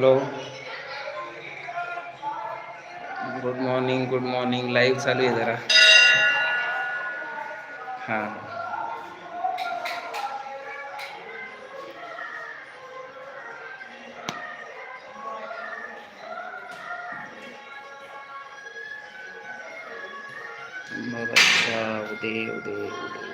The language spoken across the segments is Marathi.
Hello good morning good morning live चालू आहे जरा. हां. मग अच्छा उदय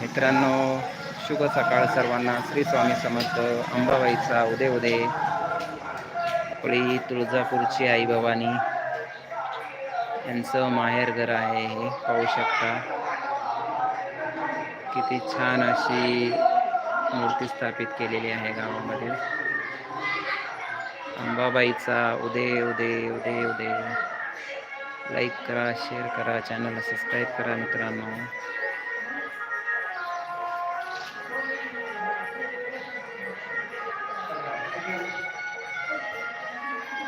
मित्रांनो शुभ सकाळ सर्वांना. श्री स्वामी समर्थ अंबाबाईचा उदय उदय. आपली तुळजापूरची आई भवानी. यांचं माहेरघर आहे हे पाहू शकता. किती छान अशी मूर्ती स्थापित केलेली आहे गावामध्ये. अंबाबाईचा उदे उदे उदे उदे लाईक करा शेअर करा चॅनलला सबस्क्राईब करा मित्रांनो.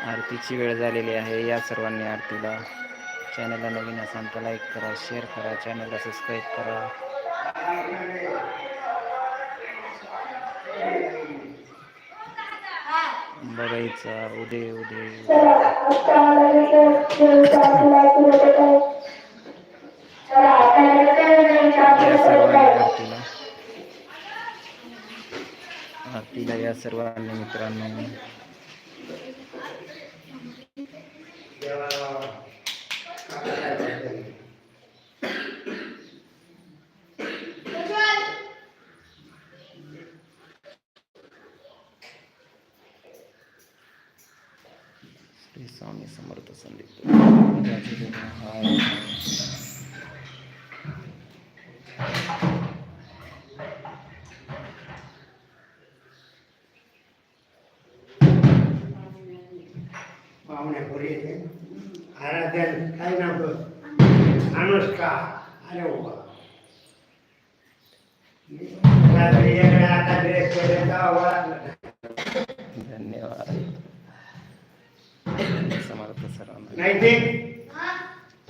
आरतीची वेळ झालेली आहे या सर्वांनी आरतीला. चॅनलला नवीन असाल तर लाईक करा शेअर करा चॅनलला सबस्क्राईब करा. अंबाबाईचा उदे उदे या सर्वांनी आरतीला. आरतीला या सर्वांनी मित्रांनो श्री स्वामी समर्थ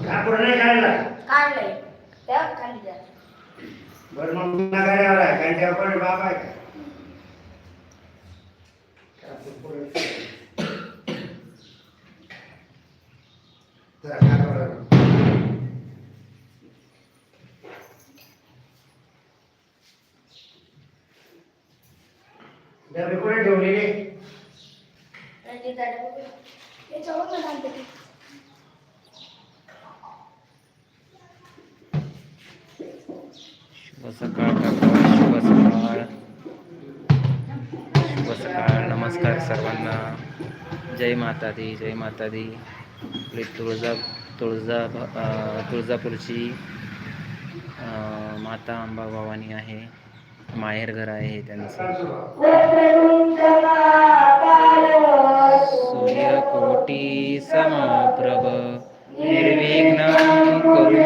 कापूर नाही काढला. काढलंय. त्या खाली बरं मग नगरावर आहे कारण त्या बाबा आहे का? पुढे. जरा कापूर. डबे कुठे ठेवलेले? सांगते ती. शुभ सकाळ काका शुभ सकाळ. शुभ सकाळ. नमस्कार सर्वांना. जय माता दी जय माता दी आपली तुळजा तुळजा तुळजापूरची माता अंबा भवानी आहे. माहेरघर आहे त्यांचं. सूर्यकोटी समप्रभ निर्विघ्नं कुरु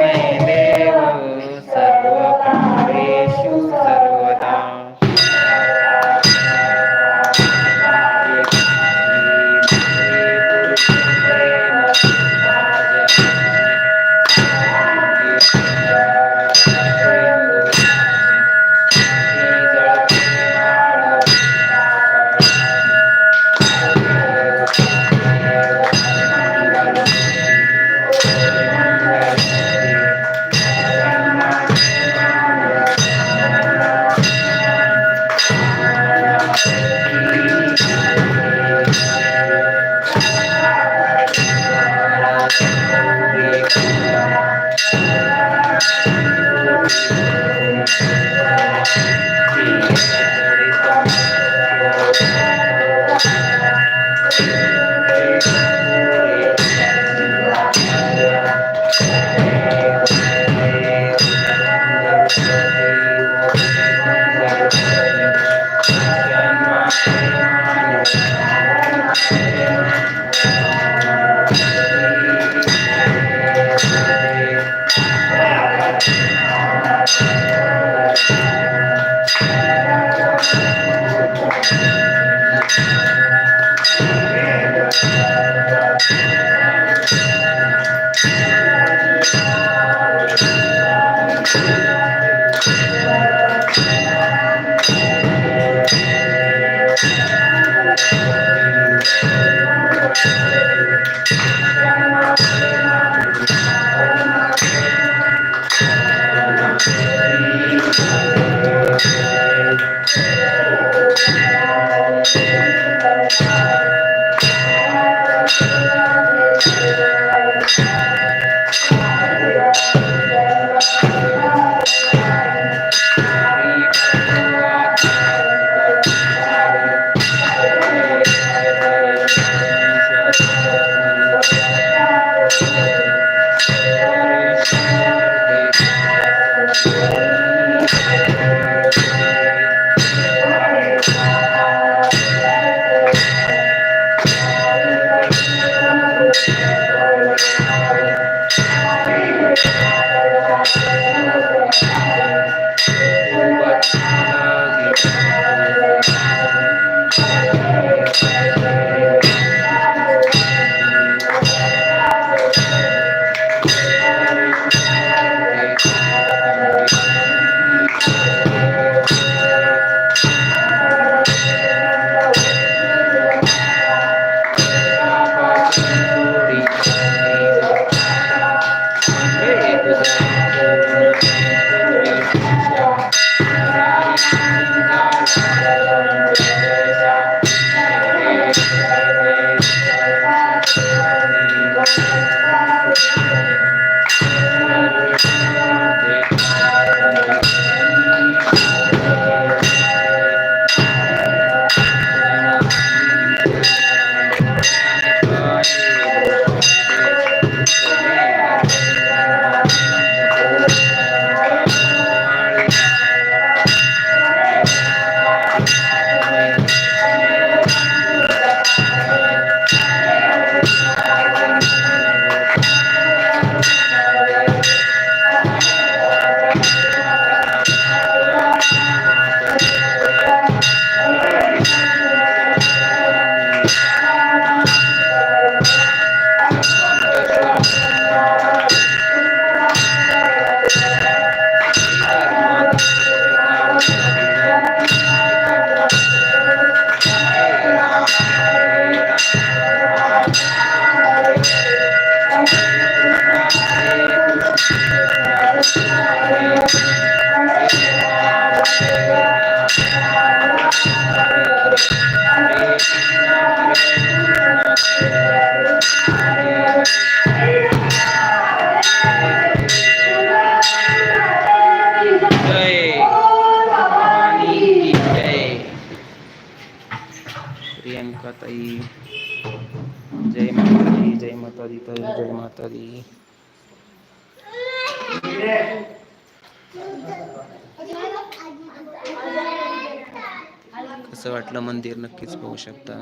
कसं वाटलं मंदिर नक्कीच पाहू शकता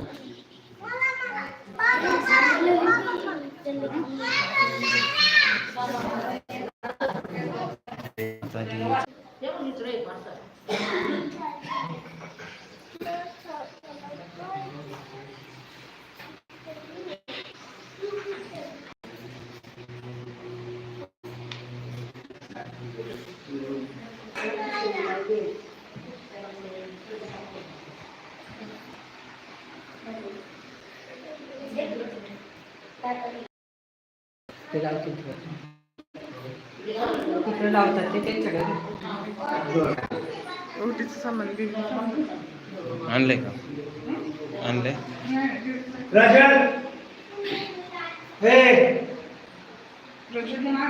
Thank you. ते लावतील तिकडे लावतात ते त्यांच्याकडे? हे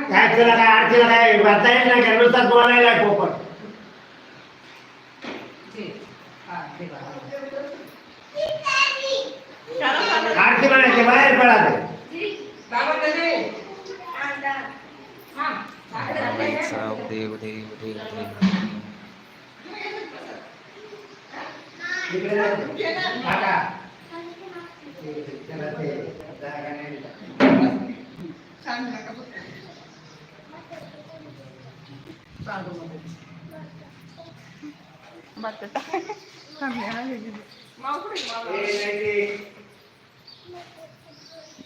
काय तुला काय आरतीला काय वाचता येत नाही बोलायला आहे पोपट आरती म्हणायची बाहेर पडा ते बाबाईचा देव देव देव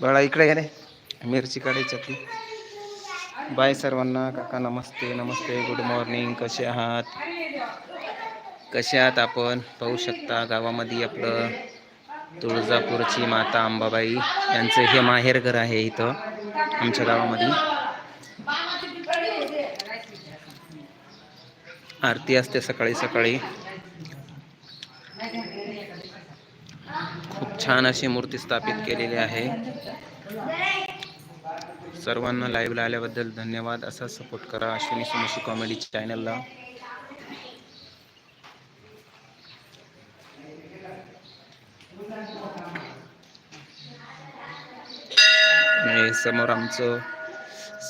बाळा इकडे घे रे मिरची काढायची आपली. बाय सर्वांना काका नमस्ते नमस्ते गुड मॉर्निंग कसे आहात? कसे आहात आपण? पाहू शकता गावामध्ये आपलं तुळजापूरची माता अंबाबाई यांचं हे माहेर घर आहे इथं आमच्या गावामध्ये. आरती असते सकाळी सकाळी. खूप छान अशी मूर्ती स्थापित केलेली आहे. सर्वांना लाईव्हला आल्याबद्दल धन्यवाद. असा सपोर्ट करा. अश्विनी सुमशी कॉमेडी चॅनलला समोर आमचं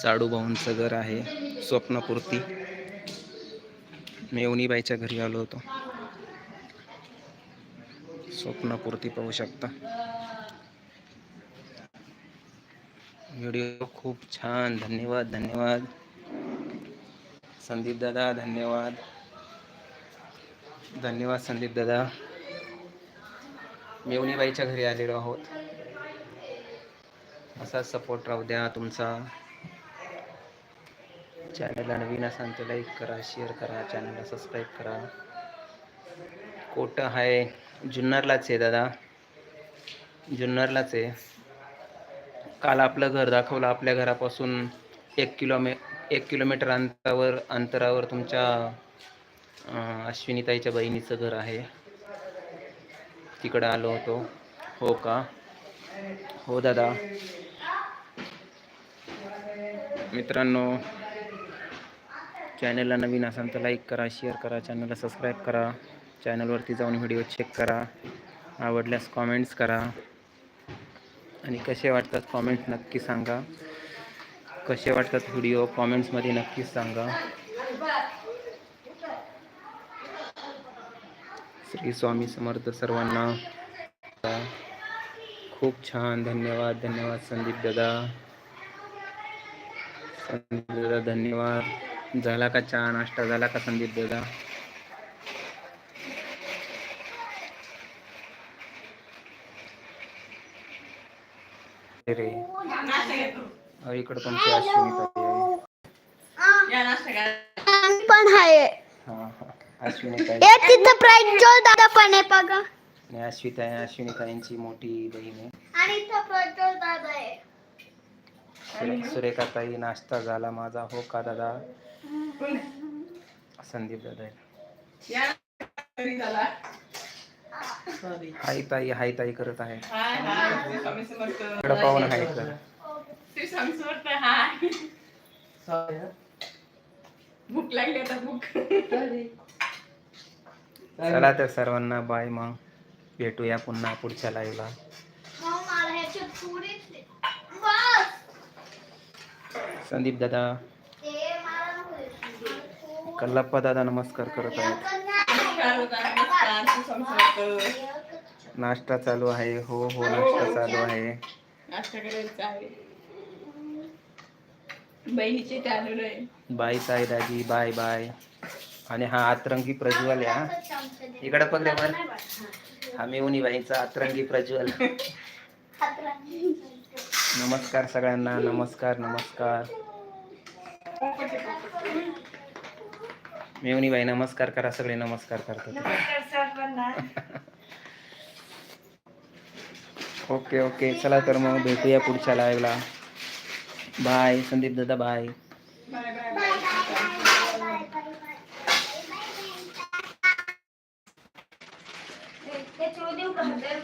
साडूभाऊंचं घर आहे. स्वप्नपूर्ती. मेवणीबाईच्या घरी आलो होतो. स्वप्नपूर्ती पाहू शकता. व्हिडिओ खूप छान. धन्यवाद धन्यवाद. संदीप दादा धन्यवाद. धन्यवाद संदीप दादा. मेवणीबाईच्या घरी आलेलो आहोत. असाच सपोर्ट राहू द्या तुमचा. चॅनलला नवीन असाल तर लाईक करा शेअर करा चॅनलला सबस्क्राईब करा. कोट आहे जुन्नरलाच आहे दादा. जुन्नरलाच आहे. काल आपलं घर दाखवलं आपल्या घरापासून एक किलोमी एक किलोमीटर अंतरावर अंतरावर तुमच्या अश्विनीताईच्या बहिणीचं घर आहे. तिकडं आलो होतो. हो का? हो दादा. मित्रांनो चॅनलला नवीन असाल तर लाईक करा शेअर करा चॅनलला सबस्क्राईब करा चॅनलवरती जाऊन व्हिडिओ चेक करा आवडल्यास कॉमेंट्स करा. आणि कसे वाटतात कॉमेंट्स नक्की सांगा. कसे वाटतात व्हिडिओ कॉमेंट्समध्ये नक्कीच सांगा. श्री स्वामी समर्थ सर्वांना. खूप छान. धन्यवाद. धन्यवाद संदीप दादा. संदीप दादा धन्यवाद. झाला का चहा? नाश्ता झाला का संदीप दादा? रे इकडं तुमची अश्विनी पण आहे हा हा. अश्विनी ताई. ए तिथं प्रज्वल दादा पण आहे बघा. आणि अश्विता अश्विनी ताईंची मोठी बहीण आहे. आणि सुरेखा ताई नाश्ता झाला माझा. हो का दादा? संदीप दादा आहे. हाय ताई हाय ताई करत आहे. पाहून हाय. कर भूक लागली आता भूक. चला तर सर्वांना बाय मग. भेटूया पुन्हा पुढच्या लाईव्हला संदीप दादा. कल्लप्पा दादा नमस्कार करत आहेत. नाश्ता चालू आहे हो हो नाश्ता चालू आहे नाश्ता करायचा आहे बहिणीचे ते आलेलो आहे बाय साई दाजी बाय बाय आणि हा आतरंगी प्रज्वल आहे हा दे. इकडं वर. नाही बघ. हा मेवणी बाईंचा आतरंगी प्रज्वल. नमस्कार सगळ्यांना नमस्कार नमस्कार मेवणी बाई नमस्कार करा सगळे नमस्कार करतात ओके ओके. चला तर मग भेटूया पुढच्या लाईव्हला बाय संदीप दादा बाय बाय